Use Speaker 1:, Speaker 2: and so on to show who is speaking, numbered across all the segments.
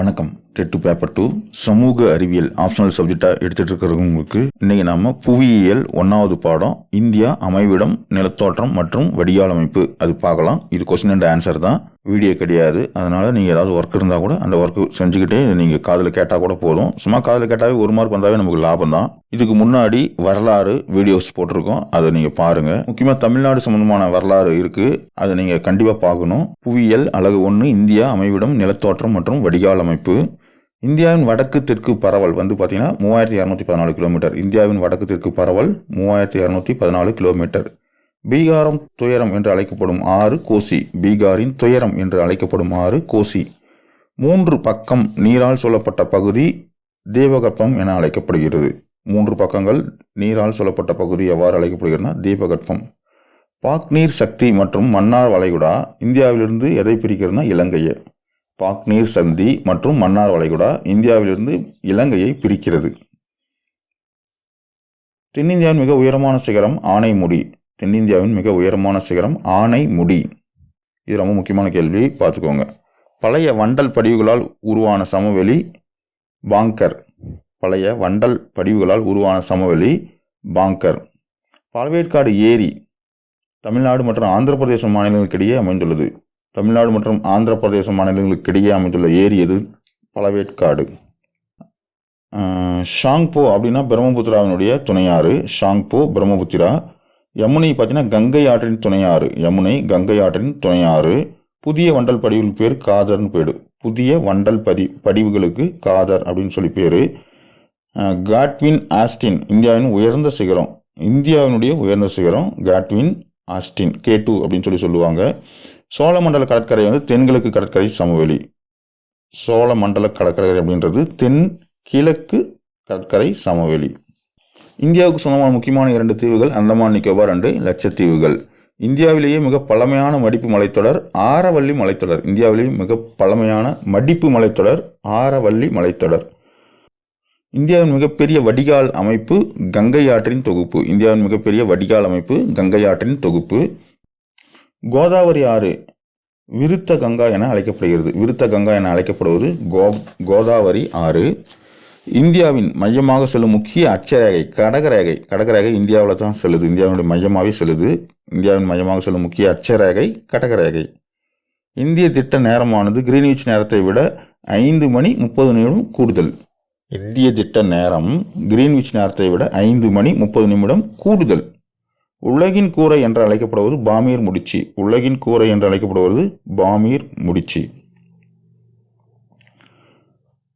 Speaker 1: வணக்கம். TET paper two. சமூக அறிவியல் ஆப்ஷனல் சப்ஜெக்டாக எடுத்துகிட்டு இருக்கிறவங்களுக்கு இன்றைக்கி நாம் புவியியல் ஒன்றாவது பாடம் இந்தியா அமைவிடம் நிலத்தோற்றம் மற்றும் வடிகால் அமைப்பு. அது பார்க்கலாம். இது கொஸ்டின் அண்ட் ஆன்சர் தான். வீடியோ கிடையாது. அதனால் நீங்கள் ஏதாவது ஒர்க் இருந்தால் கூட அந்த ஒர்க்கு செஞ்சுக்கிட்டே நீங்கள் காதில் கேட்டால் கூட போதும். சும்மா காதில் கேட்டாவே ஒரு மார்க் வந்தாவே நமக்கு லாபம் தான். இதுக்கு முன்னாடி வரலாறு வீடியோஸ் போட்டிருக்கோம். அதை நீங்கள் பாருங்கள் முக்கியமாக தமிழ்நாடு சம்மந்தமான வரலாறு இருக்குது அதை நீங்கள் கண்டிப்பாக பார்க்கணும். புவியியல் அழகு ஒன்று இந்தியா அமைவிடம் நிலத்தோற்றம் மற்றும் வடிகால் அமைப்பு. இந்தியாவின் வடக்கு தெற்கு பரவல் வந்து பார்த்திங்கன்னா மூவாயிரத்தி இரநூத்தி பதினாலு கிலோமீட்டர் இந்தியாவின் வடக்கு தெற்கு பரவல் மூவாயிரத்தி இரநூத்தி பதினாலு கிலோமீட்டர் பீகாரம் துயரம் என்று அழைக்கப்படும் ஆறு கோசி. பீகாரின் துயரம் என்று அழைக்கப்படும் ஆறு கோசி. மூன்று பக்கம் நீரால் சொல்லப்பட்ட பகுதி தேவகற்பம் என அழைக்கப்படுகிறது. மூன்று பக்கங்கள் நீரால் சொல்லப்பட்ட பகுதி எவ்வாறு அழைக்கப்படுகிறதுனா தீபகற்பம். பாக்நீர் சக்தி மற்றும் மன்னார் வளைகுடா இந்தியாவிலிருந்து எதை பிரிக்கிறதுனா இலங்கையை. பாக்நீர் சந்தி மற்றும் மன்னார் வளைகுடா இந்தியாவிலிருந்து இலங்கையை பிரிக்கிறது. தென்னிந்தியாவின் மிக உயரமான சிகரம் ஆனைமுடி. தென்னிந்தியாவின் மிக உயரமான சிகரம் ஆனைமுடி இது ரொம்ப முக்கியமான கேள்வி பார்த்துக்கோங்க. பழைய வண்டல் படிவுகளால் உருவான சமவெளி பாங்கர். பழைய வண்டல் படிவுகளால் உருவான சமவெளி பாங்கர். பால்வேற்காடு ஏரி தமிழ்நாடு மற்றும் ஆந்திர பிரதேச மாநிலங்களுக்கிடையே அமைந்துள்ளது. தமிழ்நாடு மற்றும் ஆந்திர பிரதேச மாநிலங்களுக்கிடையே அமைந்துள்ள ஏரி எது? பழவேற்காடு. ஷாங்போ அப்படின்னா பிரம்மபுத்திராவினுடைய துணையாறு. ஷாங்போ பிரம்மபுத்திரா. யமுனை பார்த்தீங்கன்னா கங்கை ஆற்றின் துணையாறு. யமுனை கங்கை ஆற்றின் துணையாறு. புதிய வண்டல் படிவுகள் பேர் காதர்னு பேர் புதிய வண்டல் பதி படிவுகளுக்கு காதர் அப்படின்னு சொல்லி பேர். காட்வின் ஆஸ்டின் இந்தியாவின் உயர்ந்த சிகரம். இந்தியாவினுடைய உயர்ந்த சிகரம் காட்வின் ஆஸ்டின் கே டூ அப்படின்னு சொல்லி சொல்லுவாங்க. சோழமண்டல கடற்கரை வந்து தென்கிழக்கு கடற்கரை சமவெளி. சோழமண்டல கடற்கரை அப்படின்றது தென் கிழக்கு கடற்கரை சமவெளி. இந்தியாவுக்கு சொந்தமான முக்கியமான இரண்டு தீவுகள் அந்தமான் நிக்கோபார் அண்டு லட்சத்தீவுகள். இந்தியாவிலேயே மிக பழமையான மடிப்பு மலைத்தொடர் ஆரவல்லி மலைத்தொடர். இந்தியாவிலேயே மிக பழமையான மடிப்பு மலைத்தொடர் ஆரவள்ளி மலைத்தொடர். இந்தியாவின் மிகப்பெரிய வடிகால் அமைப்பு கங்கை ஆற்றின் தொகுப்பு. இந்தியாவின் மிகப்பெரிய வடிகால் அமைப்பு கங்கை ஆற்றின் தொகுப்பு. கோதாவரி ஆறு விருத்த கங்கா என அழைக்கப்படுகிறது. விருத்த கங்கா என அழைக்கப்படுவது கோ கோதாவரி ஆறு. இந்தியாவின் மையமாக செல்லும் முக்கிய அட்சரேகை கடகரேகை. கடகரேகை இந்தியாவில் தான் செல்லுது. இந்தியாவினுடைய மையமாகவே செல்லுது. இந்தியாவின் மையமாக செல்லும் முக்கிய அட்சரேகை கடகரேகை. இந்திய திட்ட நேரமானது கிரீன்விச் நேரத்தை விட ஐந்து மணி முப்பது நிமிடம் கூடுதல். இந்திய திட்ட நேரம் கிரீன்விச் நேரத்தை விட ஐந்து மணி முப்பது நிமிடம் கூடுதல். உலகின் கூரை என்று அழைக்கப்படுவது பாமீர் முடிச்சு. உலகின் கூரை என்று அழைக்கப்படுவது பாமீர் முடிச்சு.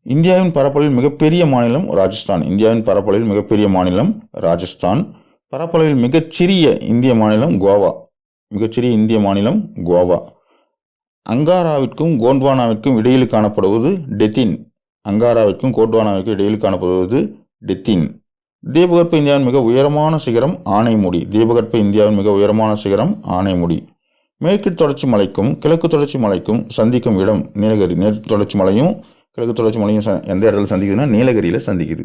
Speaker 1: இந்தியாவின் பரப்பளவில் மிகப்பெரிய மாநிலம் ராஜஸ்தான். இந்தியாவின் பரப்பளவில் மிகப்பெரிய மாநிலம் ராஜஸ்தான். பரப்பளவில் மிகச்சிறிய இந்திய மாநிலம் கோவா. மிகச்சிறிய இந்திய மாநிலம் கோவா. அங்காராவிற்கும் கோண்ட்வானாவிற்கும் இடையில் காணப்படுவது டெத்தின். அங்காராவிற்கும் கோண்ட்வானாவிற்கும் இடையில் காணப்படுவது டெத்தின். தீபகற்ப இந்தியாவின் மிக உயரமான சிகரம் ஆனைமுடி. தீபகற்ப இந்தியாவின் மிக உயரமான சிகரம் ஆனைமுடி. மேற்கு தொடர்ச்சி மலைக்கும் கிழக்கு தொடர்ச்சி மலைக்கும் சந்திக்கும் இடம் நீலகிரி. மேற்கு தொடர்ச்சி மலையும் கிழக்கு தொடர்ச்சி மலையும் எந்த இடத்துல சந்திக்குதுன்னா நீலகிரியில் சந்திக்குது.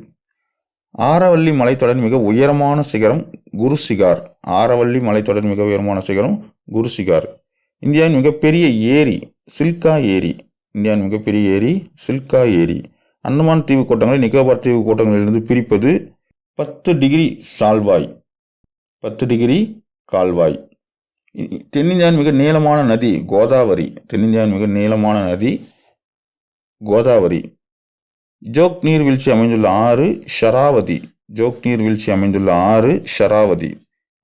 Speaker 1: ஆரவல்லி மலைத்தொடர் மிக உயரமான சிகரம் குரு சிகார் ஆரவல்லி மலைத்தொடர் மிக உயரமான சிகரம் குரு சிகார் இந்தியாவின் மிகப்பெரிய ஏரி சில்கா ஏரி. இந்தியாவின் மிகப்பெரிய ஏரி சில்கா ஏரி. அந்தமான் தீவு கோட்டங்களை நிக்கோபார் தீவு கோட்டங்களிலிருந்து பிரிப்பது பத்து டிகிரி சால்வாய். பத்து டிகிரி கால்வாய். தென்னிந்தியாவின் மிக நீளமான நதி கோதாவரி. தென்னிந்தியாவின் மிக நீளமான நதி கோதாவரி. ஜோக் நீர்வீழ்ச்சி அமைந்துள்ள ஆறு ஷராவதி. ஜோக் நீர்வீழ்ச்சி அமைந்துள்ள ஆறு ஷராவதி.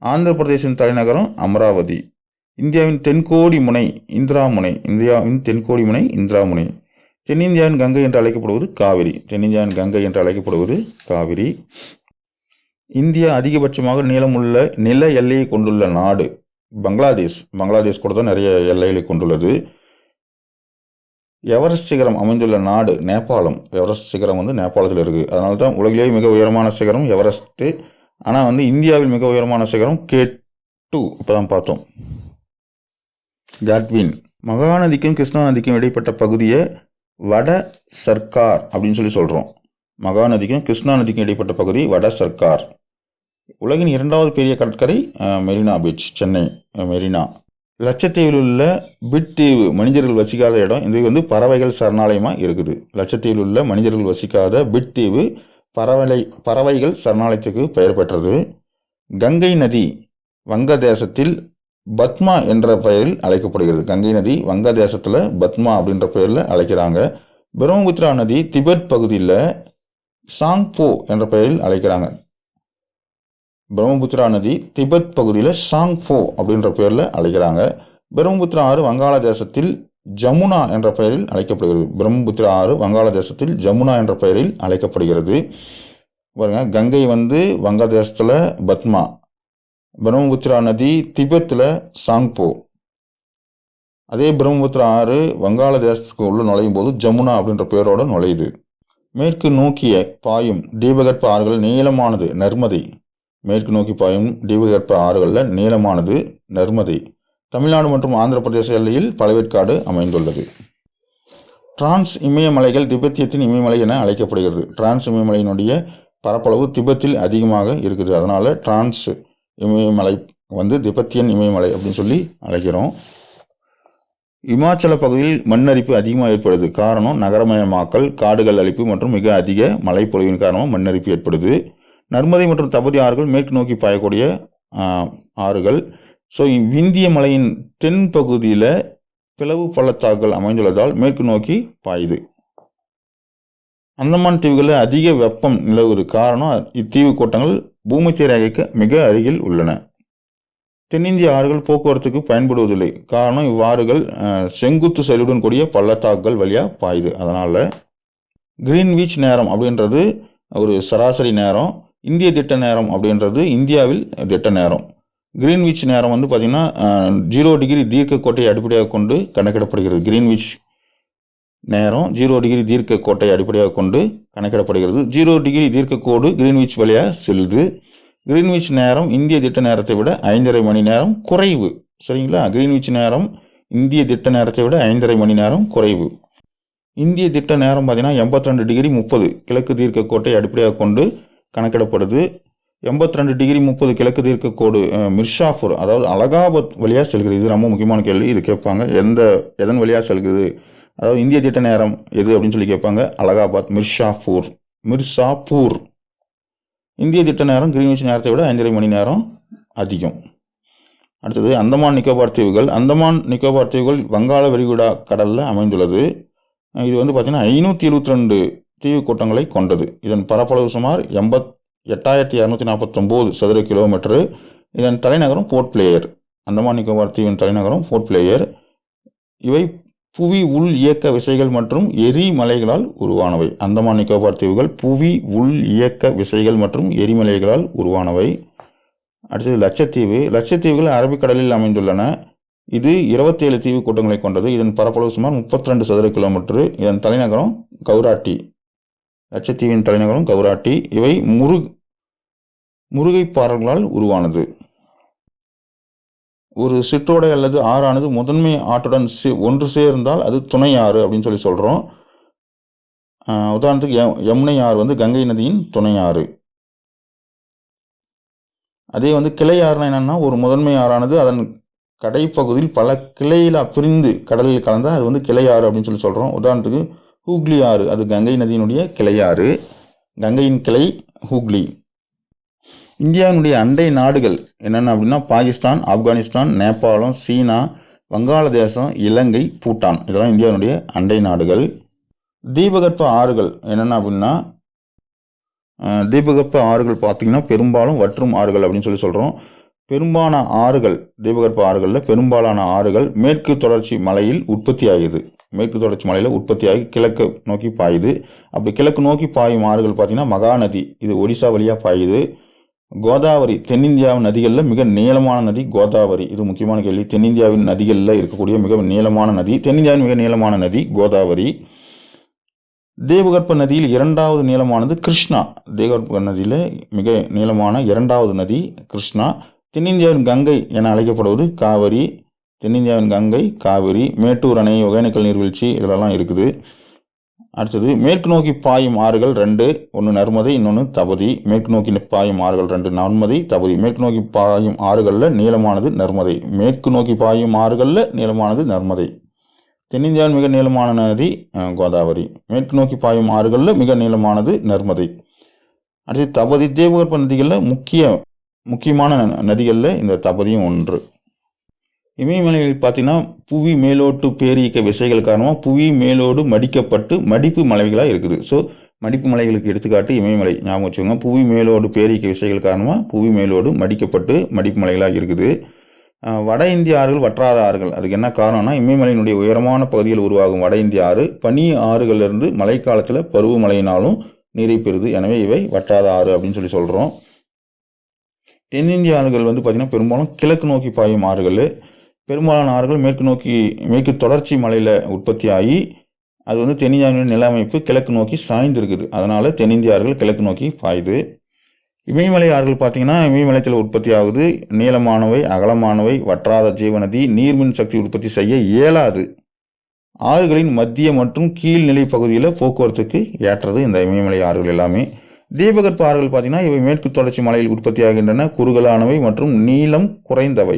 Speaker 1: ஆந்திர பிரதேசின் தலைநகரம் அமராவதி. இந்தியாவின் தென்கோடி முனை இந்திரா முனை இந்தியாவின் தென்கோடி முனை இந்திரா முனை தென்னிந்தியாவின் கங்கை என்று அழைக்கப்படுவது காவிரி. தென்னிந்தியாவின் கங்கை என்று அழைக்கப்படுவது காவிரி. இந்தியா அதிகபட்சமாக நீளமுள்ள நில எல்லையை கொண்டுள்ள நாடு பங்களாதேஷ். பங்களாதேஷ் கூட தான் நிறைய எல்லைகளை கொண்டுள்ளது. எவரெஸ்ட் சிகரம் அமைந்துள்ள நாடு நேபாளம். எவரெஸ்ட் சிகரம் வந்து நேபாளத்தில் இருக்குது அதனால தான் உலகிலேயே மிக உயரமான சிகரம் எவரெஸ்ட்டு. ஆனால் வந்து இந்தியாவில் மிக உயரமான சிகரம் கே டூ இப்போ தான் பார்த்தோம். ஜாட்வின். மகாநதிக்கும் கிருஷ்ணா நதிக்கும் இடைப்பட்ட பகுதியை வட சர்க்கார் அப்படின்னு சொல்லி சொல்கிறோம் மகாநதிக்கும் கிருஷ்ணா நதிக்கும் இடைப்பட்ட பகுதி வட சர்க்கார் உலகின் இரண்டாவது பெரிய கடற்கரை மெரினா பீச் சென்னை மெரினா. லட்சத்தீவில் உள்ள பிட் தீவு மனிதர்கள் வசிக்காத இடம். இது வந்து பறவைகள் சரணாலயமாக இருக்குது. லட்சத்தீவில் உள்ள மனிதர்கள் வசிக்காத பிட் தீவு பறவை பறவைகள் சரணாலயத்துக்கு பெயர் பெற்றது. கங்கை நதி வங்கதேசத்தில் பத்மா என்ற பெயரில் அழைக்கப்படுகிறது. கங்கை நதி வங்கதேசத்தில் பத்மா அப்படின்ற பெயரில் அழைக்கிறாங்க. பிரம்மபுத்திரா நதி திபெத் பகுதியில் சாங்போ என்ற பெயரில் அழைக்கிறாங்க. பிரம்மபுத்திரா நதி திபெத் பகுதியில் சாங்ஃபோ அப்படின்ற பெயரில் அழைக்கிறாங்க. பிரம்மபுத்திரா ஆறு வங்காளதேசத்தில் ஜமுனா என்ற பெயரில் அழைக்கப்படுகிறது. பிரம்மபுத்திரா ஆறு வங்காளதேசத்தில் ஜமுனா என்ற பெயரில் அழைக்கப்படுகிறது. பாருங்க கங்கை வந்து வங்கதேசத்தில் பத்மா பிரம்மபுத்திரா நதி திபெத்தில் சாங்போ அதே பிரம்மபுத்திரா ஆறு வங்காளதேசத்துக்கு உள்ள நுழையும் போது ஜமுனா அப்படின்ற பெயரோட நுழையுது. மேற்கு நோக்கிய பாயும் தீபகற்ப ஆறுகள் நீளமானது நர்மதை. மேற்கு நோக்கி பாயும் தீபகற்ப ஆறுகளில் நீளமானது நர்மதை. தமிழ்நாடு மற்றும் ஆந்திர பிரதேச எல்லையில் பழவேற்காடு அமைந்துள்ளது. டிரான்ஸ் இமயமலைகள் திபெத்தியத்தின் இமயமலை என அழைக்கப்படுகிறது. டிரான்ஸ் இமயமலையினுடைய பரப்பளவு திபெத்தில் அதிகமாக இருக்குது. அதனால் டிரான்ஸ் இமயமலை வந்து திபெத்தியன் இமயமலை அப்படின்னு சொல்லி அழைக்கிறோம். இமாச்சல பகுதியில் மண்ணரிப்பு அதிகமாக ஏற்படுது. காரணம் நகரமயமாக்கல் காடுகள் அழிப்பு மற்றும் மிக அதிக மழைப்பொழிவின் காரணமாக மண்ணரிப்பு ஏற்படுது. நர்மதை மற்றும் தபதி ஆறுகள் மேற்கு நோக்கி பாயக்கூடிய ஆறுகள். ஸோ விந்திய மலையின் தென் பகுதியில் பிளவு பள்ளத்தாக்குகள் அமைந்துள்ளதால் மேற்கு நோக்கி பாயுது. அந்தமான் தீவுகளில் அதிக வெப்பம் நிலவுவது காரணம் இத்தீவு கூட்டங்கள் பூமத்திய ரேகைக்கு மிக அருகில் உள்ளன. தென்னிந்திய ஆறுகள் போக்குவரத்துக்கு பயன்படுவதில்லை. காரணம் இவ்வாறுகள் செங்குத்து செல்லுடன் கூடிய பள்ளத்தாக்குகள் வழியாக பாயுது. அதனால் கிரீன்விச் நேரம் அப்படின்றது ஒரு சராசரி நேரம். இந்திய திட்ட நேரம் அப்படின்றது இந்தியாவில் திட்ட நேரம். கிரீன்விச் நேரம் வந்து பார்த்திங்கன்னா ஜீரோ டிகிரி தீர்க்க கோட்டையை அடிப்படையாக கொண்டு கணக்கிடப்படுகிறது. கிரீன்விச் நேரம் ஜீரோ டிகிரி தீர்க்க கோட்டை அடிப்படையாக கொண்டு கணக்கிடப்படுகிறது. ஜீரோ டிகிரி தீர்க்க கோடு கிரீன்விச் வழியாக செல்லுது கிரீன்விச் நேரம் இந்திய திட்ட நேரத்தை விட ஐந்தரை மணி நேரம் குறைவு. சரிங்களா? கிரீன்விச் நேரம் இந்திய திட்ட நேரத்தை விட ஐந்தரை மணி நேரம் குறைவு. இந்திய திட்ட நேரம் பார்த்தீங்கன்னா எண்பத்தி ரெண்டு டிகிரி முப்பது. கிழக்கு தீர்க்க கோட்டை அடிப்படையாக கொண்டு கணக்கிடப்படுது. எண்பத்தி ரெண்டு டிகிரி முப்பது கிழக்கு தீர்க்க கோடு மிர்ஷாஃபூர் மிர்ஷாபூர். அதாவது அலகாபாத் வழியாக செல்கிறது. இது ரொம்ப முக்கியமான கேள்வி. இது கேட்பாங்க. எந்த எதன் வழியாக செல்கிறது? அதாவது இந்திய திட்ட நேரம் எது அப்படின்னு சொல்லி கேட்பாங்க. அலகாபாத் மிர்ஷாபூர். மிர்சாப்பூர் இந்திய திட்ட நேரம் கிரீன்விச் நேரத்தை விட ஐந்தரை மணி நேரம் அதிகம். அடுத்தது அந்தமான் நிக்கோபார் தீவுகள். அந்தமான் நிக்கோபார் தீவுகள் வங்காள விரிகுடா கடலில் அமைந்துள்ளது. இது வந்து பார்த்திங்கன்னா ஐநூற்றி எழுபத்தி ரெண்டு தீவு கூட்டங்களை கொண்டது. இதன் பரப்பளவு சுமார் எண்பத் எட்டாயிரத்தி இரநூத்தி நாற்பத்தொம்போது சதுர கிலோமீட்டரு. இதன் தலைநகரம் போர்ட் பிளேயர். அந்தமான் நிக்கோபார் தீவின் தலைநகரம் போர்ட் பிளேயர். இவை புவி உள் இயக்க விசைகள் மற்றும் எரிமலைகளால் உருவானவை. அந்தமான் நிக்கோபார் தீவுகள் புவி உள் இயக்க விசைகள் மற்றும் எரிமலைகளால் உருவானவை. அடுத்தது லட்சத்தீவு. லட்சத்தீவுகள் அரபிக்கடலில் அமைந்துள்ளன. இது இருபத்தேழு தீவு கூட்டங்களை கொண்டது. இதன் பரப்பளவு சுமார் முப்பத்தி ரெண்டு சதுர கிலோமீட்டரு. இதன் தலைநகரம் கௌராட்டி. லட்சத்தீவின் தலைநகரம் கௌராட்டி இவை முரு முருகைப்பாறல்களால் உருவானது. ஒரு சிற்றோடை அல்லது ஆறானது முதன்மை ஆற்றுடன் சே ஒன்று சேர்ந்தால் அது துணை ஆறு அப்படின்னு சொல்லி சொல்கிறோம் உதாரணத்துக்கு யமுனை ஆறு வந்து கங்கை நதியின் துணை ஆறு. அதே வந்து கிளை ஆறுனா என்னென்னா ஒரு முதன்மை ஆறானது அதன் கடைப்பகுதியில் பல கிளையில பிரிந்து கடலில் கலந்தால் அது வந்து கிளை ஆறு அப்படின்னு சொல்லி சொல்கிறோம் உதாரணத்துக்கு ஹூக்ளி ஆறு அது கங்கை நதியினுடைய கிளை ஆறு. கங்கையின் கிளை ஹூக்ளி. இந்தியாவினுடைய அண்டை நாடுகள் என்னென்ன அப்படின்னா பாகிஸ்தான் ஆப்கானிஸ்தான் நேபாளம் சீனா வங்காளதேசம் இலங்கை பூட்டான். இதெல்லாம் இந்தியாவினுடைய அண்டை நாடுகள். தீபகற்ப ஆறுகள் என்னென்ன அப்படின்னா தீபகற்ப ஆறுகள் பார்த்திங்கன்னா பெரும்பாலும் வற்றும் ஆறுகள் அப்படின்னு சொல்லி சொல்கிறோம் பெரும்பாலான ஆறுகள் தீபகற்ப ஆறுகளில் பெரும்பாலான ஆறுகள் மேற்கு தொடர்ச்சி மலையில் உற்பத்தி ஆகுது மேற்கு தொடர்ச்சி மலையில் உற்பத்தியாகி கிழக்கு நோக்கி பாயுது. அப்படி கிழக்கு நோக்கி பாயும் ஆறுகள் பார்த்திங்கன்னா மகாநதி. இது ஒடிசா வழியாக பாயுது. கோதாவரி தென்னிந்தியாவின் நதிகளில் மிக நீளமான நதி கோதாவரி. இது முக்கியமான கேள்வி. தென்னிந்தியாவின் நதிகளில் இருக்கக்கூடிய மிக நீளமான நதி. தென்னிந்தியாவின் மிக நீளமான நதி கோதாவரி. தேவகற்ப நதியில் இரண்டாவது நீளமானது கிருஷ்ணா. தேவகற்ப நதியில் மிக நீளமான இரண்டாவது நதி கிருஷ்ணா. தென்னிந்தியாவின் கங்கை என அழைக்கப்படுவது காவிரி. தென்னிந்தியாவின் கங்கை காவிரி மேட்டூர் அணை ஒகேனக்கல் நீர்வீழ்ச்சி இதிலெல்லாம் இருக்குது. அடுத்தது மேற்கு நோக்கி பாயும் ஆறுகள் ரெண்டு ஒன்று நர்மதை இன்னொன்று தபதி மேற்கு நோக்கி பாயும் ஆறுகள் ரெண்டு நர்மதை தபதி மேற்கு நோக்கி பாயும் ஆறுகளில் நீளமானது நர்மதை. மேற்கு நோக்கி பாயும் ஆறுகளில் நீளமானது நர்மதை. தென்னிந்தியாவின் மிக நீளமான நதி கோதாவரி. மேற்கு நோக்கி பாயும் ஆறுகளில் மிக நீளமானது நர்மதை. அடுத்து தபதி தேவகற்ப நதிகளில் முக்கிய முக்கியமான நதிகளில் இந்த தபதியும் ஒன்று. இமயமலையில் பார்த்தீங்கன்னா புவி மேலோட்டு பேரியக்க விசைகள் காரணமாக புவி மேலோடு மடிக்கப்பட்டு மடிப்பு மலைகளாக இருக்குது. ஸோ மடிப்பு மலைகளுக்கு எடுத்துக்காட்டு இமயமலை ஞாபகம் வச்சுக்கோங்க. புவி மேலோடு பேரியக்க விசைகள் காரணமாக புவி மேலோடு மடிக்கப்பட்டு மடிப்பு மலைகளாக இருக்குது. வட இந்திய ஆறுகள் வற்றாத ஆறுகள். அதுக்கு என்ன காரணம்னா இமயமலையினுடைய உயரமான பகுதியில் உருவாகும் வட இந்திய ஆறு. பனி ஆறுகளிலிருந்து மழைக்காலத்தில் பருவமழையினாலும் நீரை பெறுது. எனவே இவை வற்றாத ஆறு அப்படின்னு சொல்லி சொல்கிறோம் தென்னிந்திய ஆறுகள் வந்து பார்த்திங்கன்னா பெரும்பாலும் கிழக்கு நோக்கி பாயும் ஆறுகள். பெரும்பாலான ஆறுகள் மேற்கு நோக்கி மேற்கு தொடர்ச்சி மலையில் உற்பத்தி ஆகி அது வந்து தென்னிந்தியாவின் நில அமைப்பு கிழக்கு நோக்கி சாய்ந்திருக்குது. அதனால் தென்னிந்திய ஆறுகள் கிழக்கு நோக்கி பாயுது. இமயமலை ஆறுகள் பார்த்தீங்கன்னா இமயமலைத்தில் உற்பத்தி ஆகுது நீளமானவை அகலமானவை வற்றாத ஜீவநதி நீர்மின் சக்தி உற்பத்தி செய்ய இயலாது. ஆறுகளின் மத்திய மற்றும் கீழ்நிலை பகுதியில் போக்குவரத்துக்கு ஏற்றது இந்த இமயமலை ஆறுகள் எல்லாமே. தீபகற்ப ஆறுகள் பார்த்தீங்கன்னா இவை மேற்கு தொடர்ச்சி மலையில் உற்பத்தி ஆகின்றன குறுகலானவை மற்றும் நீளம் குறைந்தவை.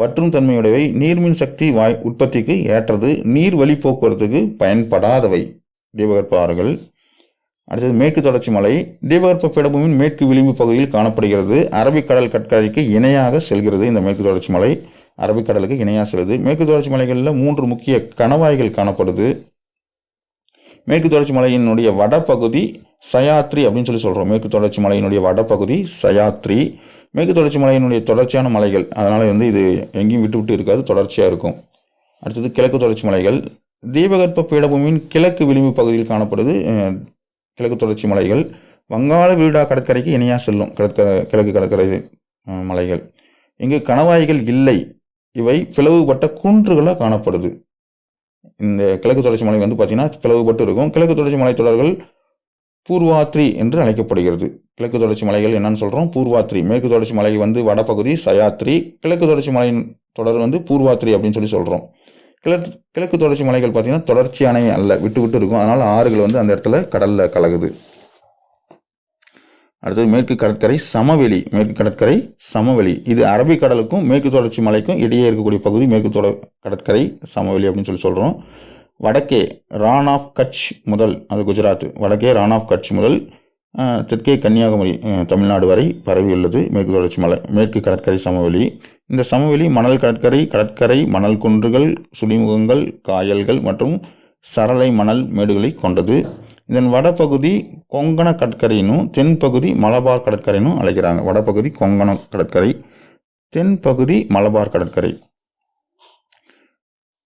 Speaker 1: வற்றும் தன்மையுடையவை. நீர்மின் சக்தி வாய் உற்பத்திக்கு ஏற்றது. நீர் வழி போக்குவரத்துக்கு பயன்படாதவை. தீபகற்ப ஆறுகள் அடுத்தது மேற்கு தொடர்ச்சி மலை. தீபகற்ப பீடபூமியின் மேற்கு விளிம்பு பகுதியில் காணப்படுகிறது. அரபிக்கடல் கட்கரைக்கு இணையாக செல்கிறது இந்த மேற்கு தொடர்ச்சி மலை. அரபிக்கடலுக்கு இணையாக செல்லுது. மேற்கு தொடர்ச்சி மலைகளில் மூன்று முக்கிய கணவாய்கள் காணப்படுது. மேற்கு தொடர்ச்சி மலையினுடைய வடபகுதி சயாத்ரி அப்படின்னு சொல்லி சொல்கிறோம் மேற்கு தொடர்ச்சி மலையினுடைய வடபகுதி சயாத்ரி. மேற்கு தொடர்ச்சி மலையினுடைய தொடர்ச்சியான மலைகள். அதனால் வந்து இது எங்கேயும் விட்டு விட்டு இருக்காது தொடர்ச்சியாக இருக்கும். அடுத்தது கிழக்கு தொடர்ச்சி மலைகள். தீபகற்ப பீடபூமியின் கிழக்கு விளிம்பு பகுதியில் காணப்படுது கிழக்கு தொடர்ச்சி மலைகள். வங்காள விரிடா கடற்கரைக்கு இணையாக செல்லும் கடற்கரை கிழக்கு கடற்கரை மலைகள். இங்கு கணவாய்கள் இல்லை. இவை பிளவுபட்ட குன்றுகளாக காணப்படுது. இந்த கிழக்கு தொடர்ச்சி மலை வந்து பார்த்திங்கன்னா பிளவுபட்டு இருக்கும். கிழக்கு தொடர்ச்சி மலைத்தொடர்கள் பூர்வாத்ரி என்று அழைக்கப்படுகிறது. கிழக்கு தொடர்ச்சி மலைகள் என்னன்னு சொல்கிறோம் பூர்வாத்ரி. மேற்கு தொடர்ச்சி மலை வந்து வடபகுதி சயாத்ரி. கிழக்கு தொடர்ச்சி மலையின் தொடர் வந்து பூர்வாத்ரி அப்படின்னு சொல்லி சொல்கிறோம் கிழக்கு கிழக்கு தொடர்ச்சி மலைகள் பார்த்தீங்கன்னா தொடர்ச்சியானவை அல்ல விட்டு விட்டு இருக்கும். அதனால் ஆறுகள் வந்து அந்த இடத்துல கடலில் கலகுது. அடுத்தது மேற்கு கடற்கரை சமவெளி. மேற்கு கடற்கரை சமவெளி. இது அரபிக்கடலுக்கும் மேற்கு தொடர்ச்சி மலைக்கும் இடையே இருக்கக்கூடிய பகுதி. மேற்கு தொடர் கடற்கரை சமவெளி அப்படின்னு சொல்லி சொல்கிறோம் வடக்கே ரான் ஆஃப் கட்ச் முதல் அது குஜராத். வடக்கே ரான் ஆஃப் கட்ச் முதல் தெற்கே கன்னியாகுமரி தமிழ்நாடு வரை பரவியுள்ளது. மேற்கு தொடர்ச்சி மலை மேற்கு கடற்கரை சமவெளி. இந்த சமவெளி மணல் கடற்கரை கடற்கரை மணல் குன்றுகள் சுழிமுகங்கள் காயல்கள் மற்றும் சரளை மணல் மேடுகளை கொண்டது. இதன் வடபகுதி கொங்கண கடற்கரையினும் தென்பகுதி மலபார் கடற்கரையினும் அழைக்கிறாங்க. வடபகுதி கொங்கண கடற்கரை தென்பகுதி மலபார் கடற்கரை.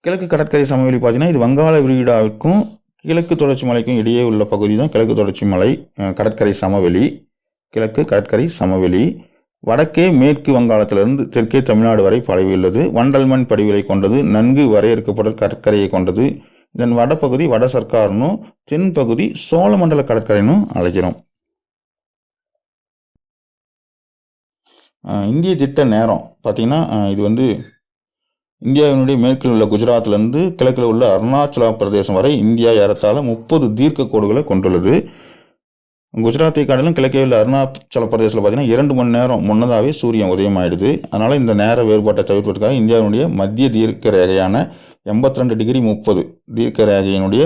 Speaker 1: கிழக்கு கடற்கரை சமவெளி பார்த்தீங்கன்னா இது வங்காள விரிகுடாவிற்கும் கிழக்கு தொடர்ச்சி மலைக்கும் இடையே உள்ள பகுதி தான் கிழக்கு தொடர்ச்சி மலை கடற்கரை சமவெளி. கிழக்கு கடற்கரை சமவெளி. வடக்கே மேற்கு வங்காளத்திலிருந்து தெற்கே தமிழ்நாடு வரை பரவியுள்ளது வண்டல்மண் படிவுகளை கொண்டது. நன்கு வரையறுக்கப்பட்ட கடற்கரையை கொண்டது. இதன் வடபகுதி வட சர்க்கார்னும் தென்பகுதி சோழமண்டல கடற்கரைனும் அழைக்கிறோம். இந்திய திட்ட நேரம். பார்த்தீங்கன்னா இது வந்து இந்தியாவினுடைய மேற்கில் உள்ள குஜராத்லேருந்து கிழக்கில் உள்ள அருணாச்சல பிரதேசம் வரை இந்தியா ஏறத்தாழ முப்பது தீர்க்க கோடுகளை கொண்டுள்ளது. குஜராத்தை காட்டிலும் கிழக்கே உள்ள அருணாச்சல பிரதேசத்தில் பார்த்தீங்கன்னா இரண்டு மணி நேரம் முன்னதாகவே சூரியன் உதயமாயிடுது. அதனால் இந்த நேர வேறுபாட்டை தவிர்ப்பதற்காக இந்தியாவினுடைய மத்திய தீர்க்க ரேகையான எண்பத்தி ரெண்டு டிகிரி முப்பது தீர்க்க ரேகையினுடைய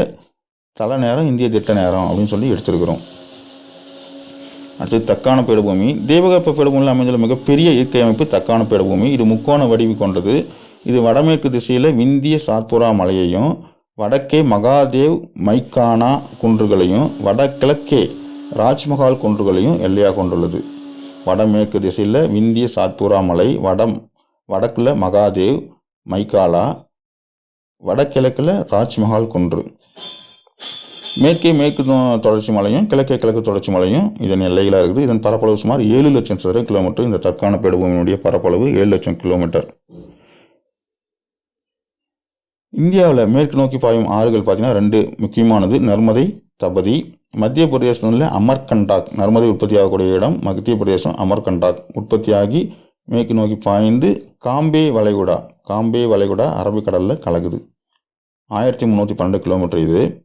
Speaker 1: தலை நேரம் இந்திய திட்ட நேரம் அப்படின்னு சொல்லி எடுத்திருக்கிறோம். அடுத்து தக்கான பீடபூமி. தேவகற்ப பீடபூமியில் அமைந்துள்ள மிகப்பெரிய இயற்கை அமைப்பு தக்கான பீடபூமி. இது முக்கோண வடிவு கொண்டது. இது வடமேற்கு திசையில் விந்திய சாத்புரா மலையையும் வடக்கே மகாதேவ் மைக்கானா குன்றுகளையும் வடகிழக்கே ராஜ்மஹால் குன்றுகளையும் எல்லையாக கொண்டுள்ளது. வடமேற்கு திசையில் விந்திய சாத்புரா மலை வடம் வடக்கில் மகாதேவ் மைக்காலா வடகிழக்கில் ராஜ்மஹால் குன்று. மேற்கே மேற்கு தொடர்ச்சி மலையும் கிழக்கே கிழக்கு தொடர்ச்சி மலையும் இதன் எல்லைகளாக இருக்குது. இதன் பரப்பளவு சுமார் ஏழு லட்சம் சதுர கிலோமீட்டர். இந்த தற்கான பீடபூமியினுடைய பரப்பளவு ஏழு லட்சம் கிலோமீட்டர். இந்தியாவில் மேற்கு நோக்கி பாயும் ஆறுகள் பார்த்தீங்கன்னா ரெண்டு முக்கியமானது நர்மதை தபதி. மத்திய பிரதேசத்தில் அமர்கண்டாக் நர்மதை உற்பத்தி ஆகக்கூடிய இடம். மத்திய பிரதேசம் அமர்கண்டாக் உற்பத்தியாகி மேற்கு நோக்கி பாய்ந்து காம்பே வளைகுடா காம்பே வளைகுடா அரபிக்கடலில் கலக்குது. ஆயிரத்தி முந்நூற்றி பன்னெண்டு கிலோமீட்டர் இது.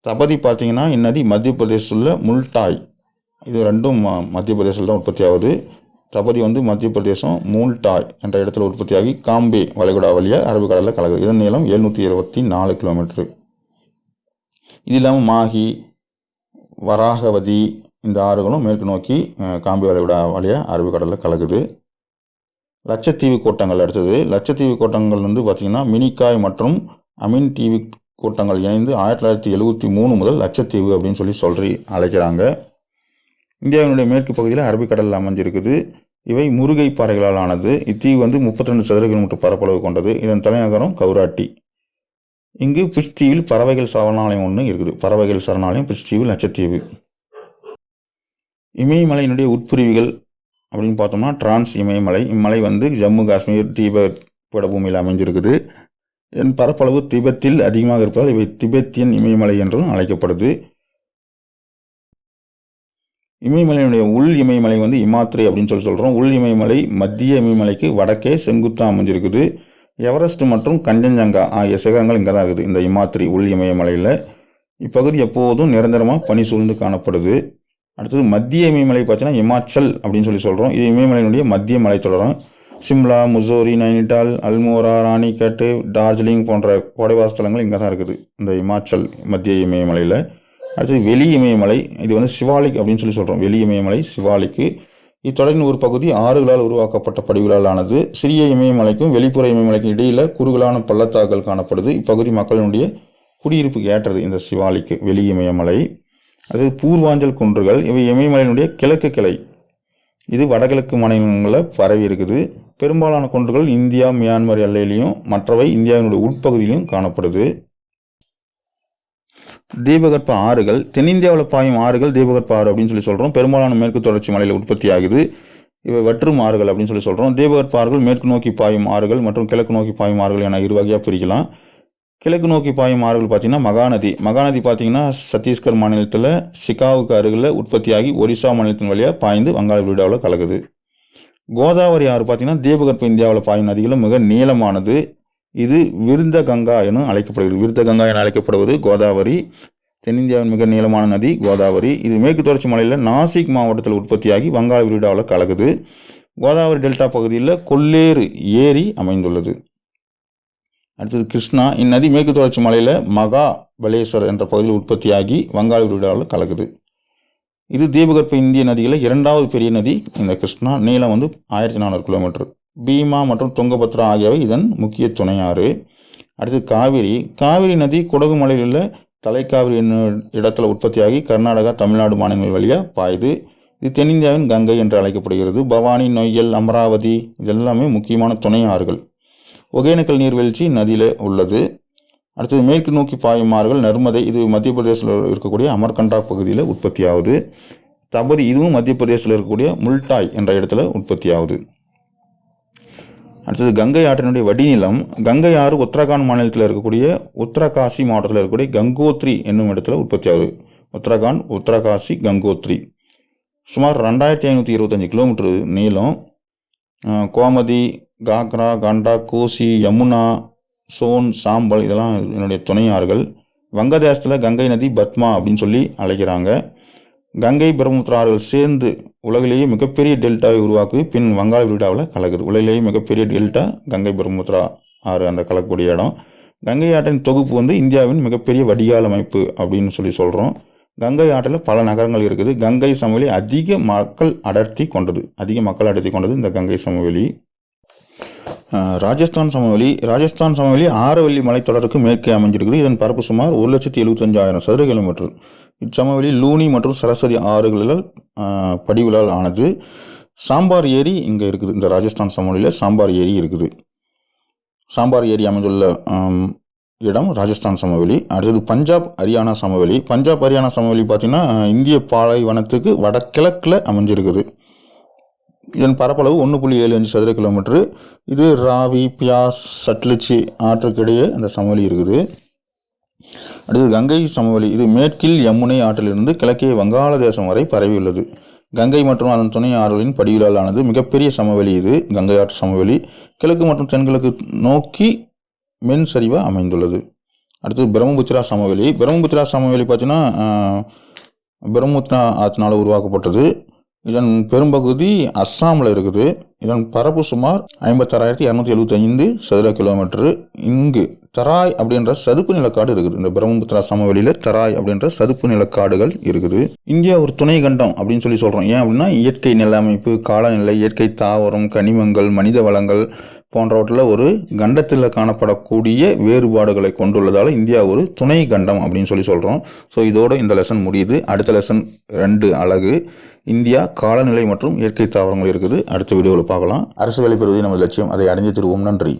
Speaker 1: தபதி பார்த்தீங்கன்னா இந்நதி மத்திய பிரதேசத்தில் முல்டாய். இது ரெண்டும் ம- மத்திய பிரதேசத்தில் தான் உற்பத்தி ஆகுது தபதி வந்து மத்திய பிரதேசம் மூல்டாய் என்ற இடத்துல உற்பத்தியாகி காம்பே வளைகுடா வழியாக அரபிக்கடலில் கலக்குது. இதன் நீளம் எழுநூற்றி இருபத்தி நாலு கிலோமீட்டரு இது இல்லாமல் மாஹி வராகவதி இந்த ஆறுகளும் மேற்கு நோக்கி காம்பே வளைகுடா வழியாக அரபிக்கடலில் கலக்குது. லட்சத்தீவு கோட்டங்கள் அடுத்தது. லட்சத்தீவு கோட்டங்கள் வந்து பார்த்திங்கன்னா மினிக்காய் மற்றும் அமின் தீவு கூட்டங்கள் இணைந்து ஆயிரத்தி தொள்ளாயிரத்தி எழுபத்தி மூணு முதல் லட்சத்தீவு அப்படின்னு சொல்லி சொல்லி அழைக்கிறாங்க. இந்தியாவினுடைய மேற்கு பகுதியில் அரபிக்கடலில் அமைஞ்சிருக்குது. இவை முருகை பாறைகளால் ஆனது. இத்தீவு வந்து 32 சதுர கிலோமீட்டர் பரப்பளவு கொண்டது. இதன் தலைநகரம் கவுராட்டி. இங்கு பிச்தீவில் பறவைகள் சரணாலயம் ஒன்று இருக்குது. பறவைகள் சரணாலயம் பிச்தீவு லட்சத்தீவு இமயமலையினுடைய உட்பிரிவுகள் அப்படின்னு பார்த்தோம்னா டிரான்ஸ் இமயமலை. இம்மலை வந்து ஜம்மு காஷ்மீர் தீப படபூமியில் அமைஞ்சிருக்குது. இதன் பரப்பளவு திபெத்தில் அதிகமாக இருப்பதால் இவை திபெத்தியன் இமயமலை என்றும் அழைக்கப்படுது. இமயமலையினுடைய உள் இமயமலை வந்து இமாத்திரை அப்படின்னு சொல்லி சொல்கிறோம் உள் இமயமலை மத்திய இமயமலைக்கு வடக்கே செங்குத்தாக அமைஞ்சிருக்குது. எவரெஸ்ட் மற்றும் கஞ்சஞ்சங்கா ஆகிய சிகரங்கள் இங்கே தான் இருக்குது இந்த இமாத்திரி உள் இமயமலையில். இப்பகுதி எப்போதும் நிரந்தரமாக பனி சூழ்ந்து காணப்படுது. அடுத்தது மத்திய இமயமலை பார்த்தீங்கன்னா இமாச்சல் அப்படின்னு சொல்லி சொல்கிறோம் இது இமயமலையினுடைய மத்திய மலை தொடரும். சிம்லா முசோரி நைனிடால் அல்மோரா ராணிகட்டு டார்ஜிலிங் போன்ற கோடைவாச ஸ்தலங்கள் இங்கே தான் இருக்குது இந்த இமாச்சல் மத்திய இமயமலையில். அடுத்தது வெளி இமயமலை இது வந்து சிவாலிக் அப்படின்னு சொல்லி சொல்கிறோம் வெளி இமயமலை சிவாலிக்கு. இத்தொடரின் ஒரு பகுதி ஆறுகளால் உருவாக்கப்பட்ட படிவுகளால் ஆனது சிறிய இமயமலைக்கும் வெளிப்புற இமயமலைக்கும் இடையில குறுகலான பள்ளத்தாக்கள் காணப்படுது. இப்பகுதி மக்களினுடைய குடியிருப்புக்கு ஏற்றது இந்த சிவாலிக்கு வெளி இமயமலை. அது பூர்வாஞ்சல் குன்றுகள் இவை இமயமலையினுடைய கிழக்கு கிளை. இது வடகிழக்கு மாநிலங்களில் பரவி இருக்குது. பெரும்பாலான குன்றுகள் இந்தியா மியான்மர் எல்லையிலையும் மற்றவை இந்தியாவினுடைய உட்பகுதியிலும் காணப்படுது. தீபகற்ப ஆறுகள் தென்னிந்தியாவில் பாயும் ஆறுகள் தீபகற்ப ஆறு அப்படின்னு சொல்லி சொல்கிறோம் பெரும்பாலான மேற்கு தொடர்ச்சி மலையில் உற்பத்தி ஆகுது. இவை வற்றும் ஆறுகள் அப்படின்னு சொல்லி சொல்கிறோம் தீபகற்ப ஆறுகள் மேற்கு நோக்கி பாயும் ஆறுகள் மற்றும் கிழக்கு நோக்கி பாயும் ஆறுகள் என இரு வகையாக பிரிக்கலாம். கிழக்கு நோக்கி பாயும் ஆறுகள் பார்த்தீங்கன்னா மகாநதி. மகாநதி பார்த்தீங்கன்னா சத்தீஸ்கர் மாநிலத்தில் சிகாவுக்கு அருகில் உற்பத்தியாகி ஒரிசா மாநிலத்தின் வழியாக பாய்ந்து வங்காள விடாவில் கலக்குது. கோதாவரி ஆறு பார்த்தீங்கன்னா தீபகற்ப இந்தியாவில் பாயும் நதிகளும் மிக நீளமானது. இது விருந்த கங்கா என அழைக்கப்படுகிறது. விருத்த கங்கா என அழைக்கப்படுவது கோதாவரி தென்னிந்தியாவின் மிக நீளமான நதி கோதாவரி. இது மேற்கு தொடர்ச்சி மலையில் நாசிக் மாவட்டத்தில் உற்பத்தியாகி வங்காள விரிடாவில் கலக்குது. கோதாவரி டெல்டா பகுதியில் கொல்லேறு ஏரி அமைந்துள்ளது. அடுத்தது கிருஷ்ணா. இந்நதி மேற்கு தொடர்ச்சி மலையில் மகா பலேஸ்வர் என்ற பகுதியில் உற்பத்தியாகி வங்காள விரிடாவில் கலக்குது. இது தீபகற்ப இந்திய நதிகளில் இரண்டாவது பெரிய நதி. இந்த கிருஷ்ணா நீளம் வந்து ஆயிரத்தி நானூறு கிலோமீட்டர். பீமா மற்றும் துங்கபத்ரா ஆகியவை இதன் முக்கிய துணையாறு. அடுத்து காவிரி. காவிரி நதி குடகு மலையில் உள்ள தலைக்காவிரி என்னும் இடத்துல உற்பத்தியாகி கர்நாடகா தமிழ்நாடு மாநிலங்கள் வழியாக பாயுது. இது தென்னிந்தியாவின் கங்கை என்று அழைக்கப்படுகிறது. பவானி நொய்யல் அமராவதி இதெல்லாமே முக்கியமான துணை ஆறுகள் ஒகேனக்கல் நீர்வீழ்ச்சி நதியில் உள்ளது. அடுத்தது மேற்கு நோக்கி பாயும் ஆறுகள் நர்மதை. இது மத்திய பிரதேசத்தில் இருக்கக்கூடிய அமர்கண்டா பகுதியில் உற்பத்தி ஆகுது தபதி இதுவும் மத்திய பிரதேசத்தில் இருக்கக்கூடிய முல்டாய் என்ற இடத்துல உற்பத்தி ஆகுது அடுத்தது கங்கை ஆற்றினுடைய வடிநிலம் கங்கை ஆறு உத்தரகாண்ட் மாநிலத்தில் இருக்கக்கூடிய உத்தரகாசி மாவட்டத்தில் இருக்கக்கூடிய கங்கோத்ரி என்னும் இடத்துல உற்பத்தி ஆகுது. உத்தரகாண்ட் உத்தரகாசி கங்கோத்ரி. சுமார் ரெண்டாயிரத்தி ஐநூற்றி இருபத்தஞ்சி கிலோமீட்டர் நீளம் கோமதி காக்ரா கண்டா கோசி யமுனா சோன் சாம்பல் இதெல்லாம் என்னுடைய துணை ஆறுகள் வங்கதேசத்தில் கங்கை நதி பத்மா அப்படின்னு சொல்லி அழைக்கிறாங்க. கங்கை பிரம்மபுத்திரா ஆறுகள் சேர்ந்து உலகிலேயே மிகப்பெரிய டெல்டாவை உருவாக்கி பின் வங்காள விரிடாவில் கலக்குது. உலகிலேயே மிகப்பெரிய டெல்டா கங்கை பிரம்மபுத்திரா ஆறு அந்த கலக்கக்கூடிய இடம். கங்கை ஆற்றின் தொகுப்பு வந்து இந்தியாவின் மிகப்பெரிய வடிகால் அமைப்பு அப்படின்னு சொல்லி சொல்கிறோம் கங்கை ஆற்றில் பல நகரங்கள் இருக்குது. கங்கை சமவெளி அதிக மக்கள் அடர்த்தி கொண்டது. அதிக மக்கள் அடர்த்தி கொண்டது இந்த கங்கை சமவெளி. ராஜஸ்தான் சமவெளி ராஜஸ்தான் சமவெளி ஆரவல்லி மலைத்தொடருக்கு மேற்கே அமைஞ்சிருக்குது. இதன் பரப்பு சுமார் ஒரு லட்சத்தி எழுபத்தஞ்சாயிரம் சதுர கிலோமீட்டர். இச்சமவெளி லூனி மற்றும் சரஸ்வதி ஆறுகளால் படிவுகளால் ஆனது. சாம்பார் ஏரி இங்கே இருக்குது. இந்த ராஜஸ்தான் சமவெளியில் சாம்பார் ஏரி இருக்குது. சாம்பார் ஏரி அமைந்துள்ள இடம் ராஜஸ்தான் சமவெளி. அடுத்தது பஞ்சாப் ஹரியானா சமவெளி. பஞ்சாப் ஹரியானா சமவெளி பார்த்திங்கன்னா இந்திய பாலைவனத்துக்கு வடகிழக்கில் அமைஞ்சிருக்குது. இதன் பரப்பளவு ஒன்று புள்ளி ஏழு அஞ்சு சதுர கிலோமீட்டர் இது ராவி பியாஸ் சட்லிச்சி ஆற்றுக்கிடையே அந்த சமவெளி இருக்குது. அடுத்து கங்கை சமவெளி. இது மேற்கில் யமுனை ஆற்றிலிருந்து கிழக்கே வங்காளதேசம் வரை பரவியுள்ளது கங்கை மற்றும் அதன் துணை ஆறுகளின் படிகளால் ஆனது மிகப்பெரிய சமவெளி இது. கங்கை ஆற்று சமவெளி. கிழக்கு மற்றும் தென்கிழக்கு நோக்கி மென் சரிவாக அமைந்துள்ளது. அடுத்து பிரம்மபுத்திரா சமவெளி. பிரம்மபுத்திரா சமவெளி பார்த்தீங்கன்னா பிரம்மபுத்திரா ஆற்றினால் உருவாக்கப்பட்டது. இதன் பெரும்பகுதி அஸ்ஸாமில் இருக்குது. இதன் பரப்பு சுமார் ஐம்பத்தாறாயிரத்தி இரநூத்தி எழுபத்தைந்து சதுர கிலோமீட்டர். இங்கு தராய் அப்படின்ற சதுப்பு நிலக்காடு இருக்குது. இந்த பிரம்மபுத்திரா சமவெளியில் தராய் அப்படின்ற சதுப்பு நிலக்காடுகள் இருக்குது. இந்தியா ஒரு துணை கண்டம் அப்படின்னு சொல்லி சொல்கிறோம் ஏன் அப்படின்னா இயற்கை நில அமைப்பு காலநிலை இயற்கை தாவரம் கனிமங்கள் மனித வளங்கள் போன்றவற்றில் ஒரு கண்டத்தில் காணப்படக்கூடிய வேறுபாடுகளை கொண்டுள்ளதால் இந்தியா ஒரு துணை கண்டம் அப்படின்னு சொல்லி சொல்கிறோம் ஸோ இதோட இந்த லெசன் முடியுது. அடுத்த லெசன் ரெண்டு அழகு. இந்தியா காலநிலை மற்றும் இயற்கை தாவரங்கள் இருக்குது. அடுத்த வீடியோவில் பார்க்கலாம். அரசு வேலை பெறுவதே நமது லட்சியம். அதை அடைஞ்சு திருவோம் நன்றி.